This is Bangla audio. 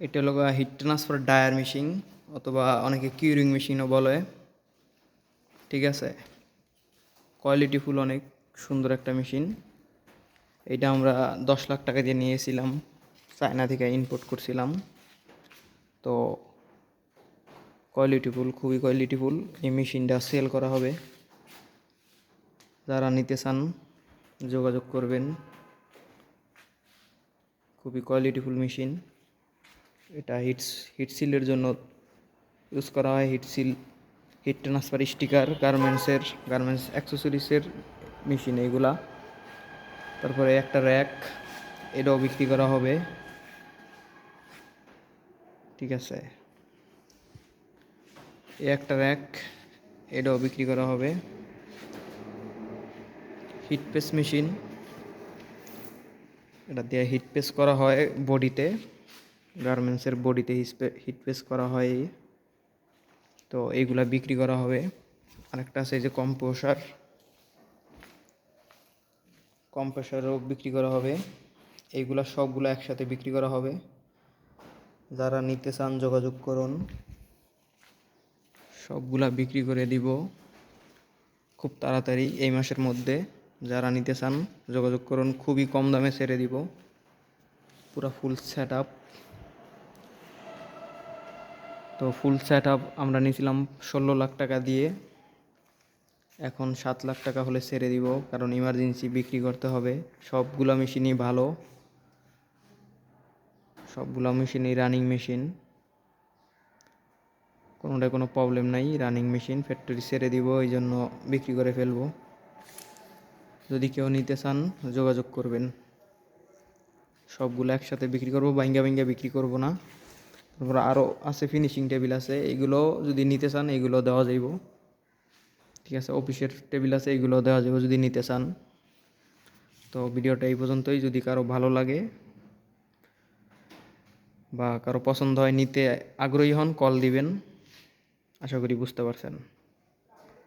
এটা হলো হিট ট্রান্সফার ডায়ার মেশিন অথবা অনেকে কিউরিং মেশিনও বলে। ঠিক আছে? কোয়ালিটি ফুল অনেক, সুন্দর একটা মেশিন এটা আমরা দশ লাখ টাকা দিয়ে নিয়েছিলাম, চায়না থেকে ইম্পোর্ট করছিলাম। তো কোয়ালিটিফুল খুবই কোয়ালিটিফুল এই মেশিনটা সেল করা হবে। যারা নিতে চান, যোগাযোগ করবেন। খুবই কোয়ালিটিফুল মেশিন এটা হিটস হিট সিলের জন্য ইউজ করা হয়। Heat seal heat transfer sticker গার্মেন্টসের গার্মেন্টস অ্যাক্সেসরিজের মেশিন এইগুলা তারপরে একটা র্যাক এটাও বিক্রি করা হবে। ঠিক আছে। একটা র্যাক এটাও বিক্রি করা হবে। হিট প্রেস মেশিন এটা দিয়ে হিট প্রেস করা হয় বডিতে গার্মেন্টসের বডিতে হিট প্রেস করা হয়। তো এইগুলা বিক্রি করা হবে। আরেকটা আছে যে কম্পোসার। কম্প্রেসারও বিক্রি করা হবে। এইগুলা সবগুলো একসাথে বিক্রি করা হবে। যারা নিতে চান যোগাযোগ করুন। সবগুলা বিক্রি করে দিব। খুব তাড়াতাড়ি এই মাসের মধ্যে যারা নিতে চান যোগাযোগ করুন। খুবই কম দামে ছেড়ে দিব। পুরো ফুল সেট আপ তো ফুল সেট আপ আমরা নিয়েছিলাম ষোলো লাখ টাকা দিয়ে। এখন সাত লাখ টাকা হলে ছেড়ে দিব, কারণ ইমার্জেন্সি বিক্রি করতে হবে। সবগুলো মেশিনই ভালো। সবগুলো মেশিনই রানিং মেশিন কোনোটায় কোনো প্রবলেম নাই রানিং মেশিন ফ্যাক্টরি ছেড়ে দিব, এই জন্য বিক্রি করে ফেলব। যদি কেউ নিতে চান, যোগাযোগ করবেন। সবগুলো একসাথে বিক্রি করব বাইঙ্গা বাইঙ্গা বিক্রি করব না। তারপর আরও আছে ফিনিশিং টেবিল আছে, এগুলো যদি নিতে চান, এগুলো দেওয়া যাইব। ঠিক আছে, অফিসের টেবিল আছে, এগুলো দেওয়া যাবে যদি নিতে চান। তো ভিডিওটা এই পর্যন্তই। যদি কারও ভালো লাগে বা কারও পছন্দ হয়, নিতে আগ্রহী হন কল দিবেন। আশা করি বুঝতে পারছেন।